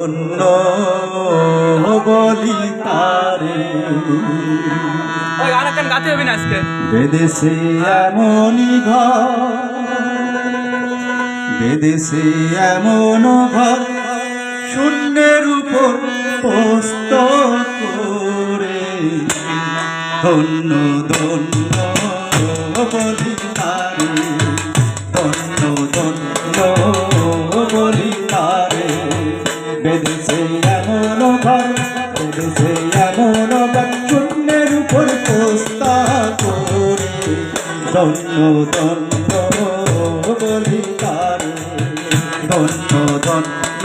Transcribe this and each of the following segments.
অন্য তারে। বেদেশে এমনই ঘর, বেদেশে এমন ঘর, শূন্যের উপর পোস্ত করে। ধন্য ধন্য বলি তারে, ধন্য ধন্য উপর পোস্তা করে ধন্য ধন্য বলি তারে ধন্য ধন্য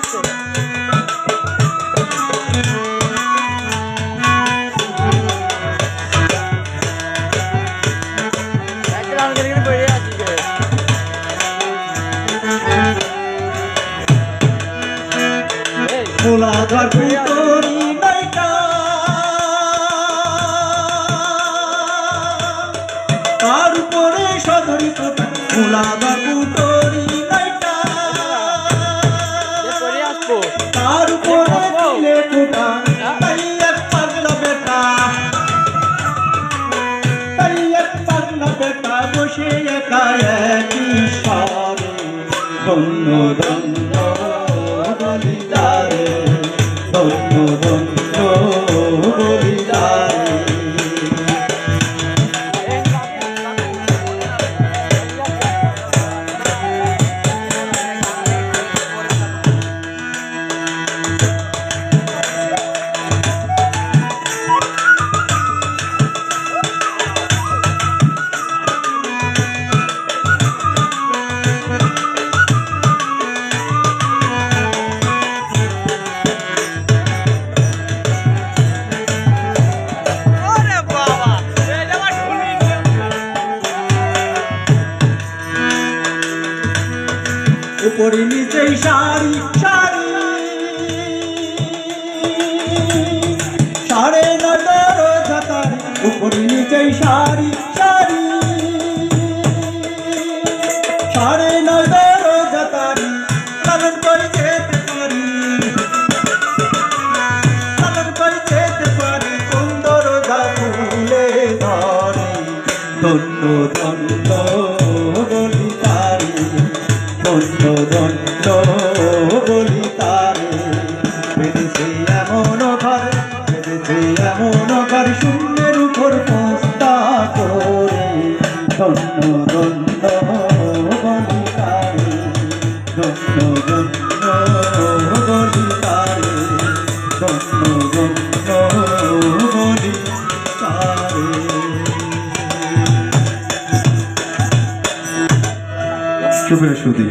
কি আছে। একটা গান করে করে বসে আছি যে। এই, খোলা গর্ভে তোরি নাইটা তার উপরে সদরি ফোটা ধন্য ধন্য বলিদারে ধন্য ধন্য উপরে নিচেই শাড়ি শাড়ি। সাড়ে নটার ছাতারি উপরে নিচেই শাড়ি শাড়ি। সাড়ে নটার ছাতারি কারণ করে যেতে পারি। কারণ করে যেতে পারি, সুন্দর ফুলে ধরে। ধন্য ধন্য। ধন্য ধন্য বলি তারে বেঁধেছে এমন ঘর বেঁধেছে এমন ঘর শূন্যের উপর পোস্তা করে ধন্য ধন্য বলি তারে ধন্য ধন্য বলি তারে ধন্য ধন্য বলি তারে শুভেচ্ছা